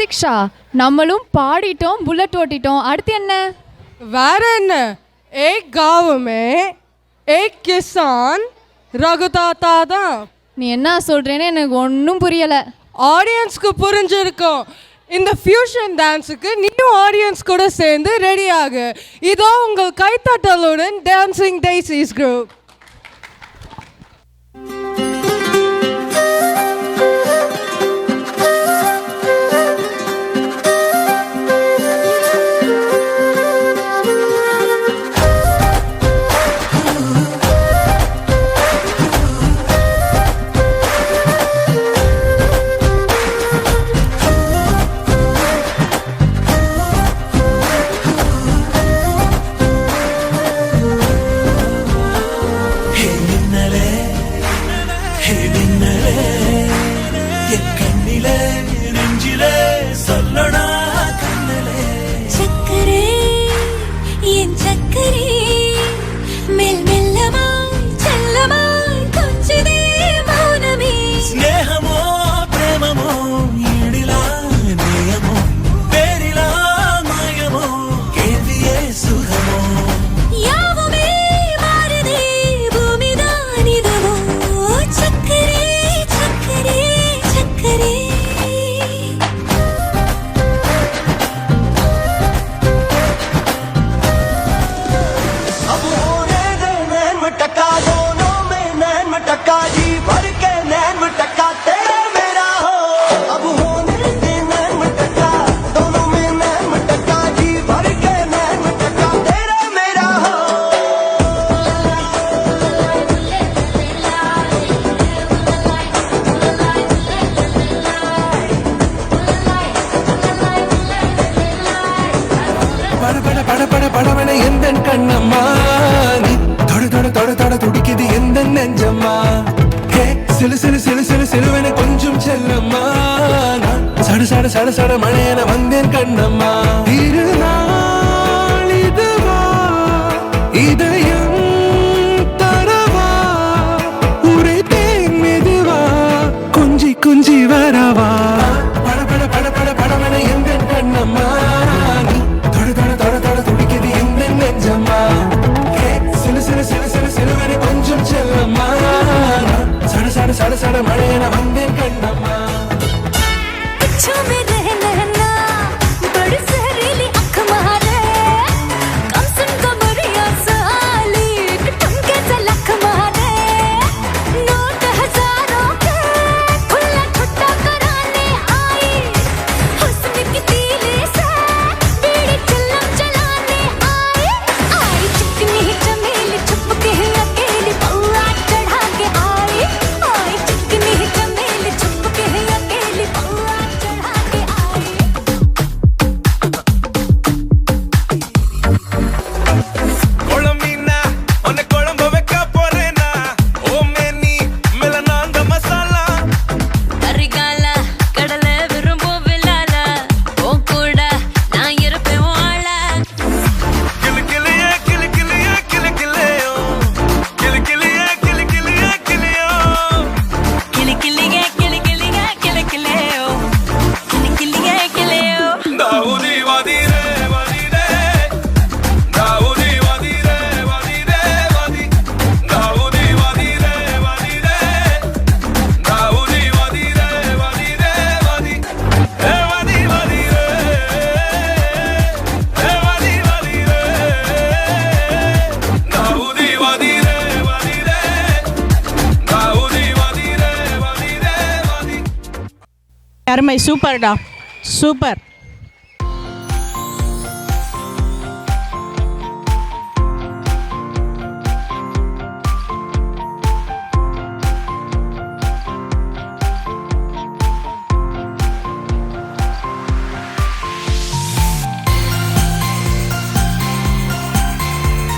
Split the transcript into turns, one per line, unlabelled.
பிரதீக்ஷா நம்மளும் பாடிட்டோம் புல்லட் ஓட்டிட்டோம். அடுத்து என்ன?
வேற என்ன? ஏ காவுமே ஏ கிசான் ரகுதாத்தா தான்.
நீ என்ன சொல்கிறேன்னு எனக்கு ஒன்றும் புரியலை.
ஆடியன்ஸ்க்கு புரிஞ்சிருக்கும். இந்த ஃபியூஷன் டான்ஸுக்கு நீயும் ஆடியன்ஸ் கூட சேர்ந்து ரெடி ஆகு. இதோ உங்கள் கைத்தட்டலுடன் டான்சிங் டைசிஸ் குரூப்
படபட படபட படபட எந்த கண்ணம்மா? நீ தொட தொட தொட தொட துடிக்குது எந்த நெஞ்சம்மா? ஹே சிலு சிலு சிலு சிலு சிலுவன கொஞ்சம் செல்லம்மா. நான் சட சட சட சட மழையன வந்தேன் கண்ணம்மா. திருநாள் இதுவா? இதயம் தரவா? உரை தேன் மெதுவா? கொஞ்சி கொஞ்சி வரவா? சட சட மழையென வந்தேன் கண்ணம்மா.
அருமை சூப்பர்டா. சூப்பர்.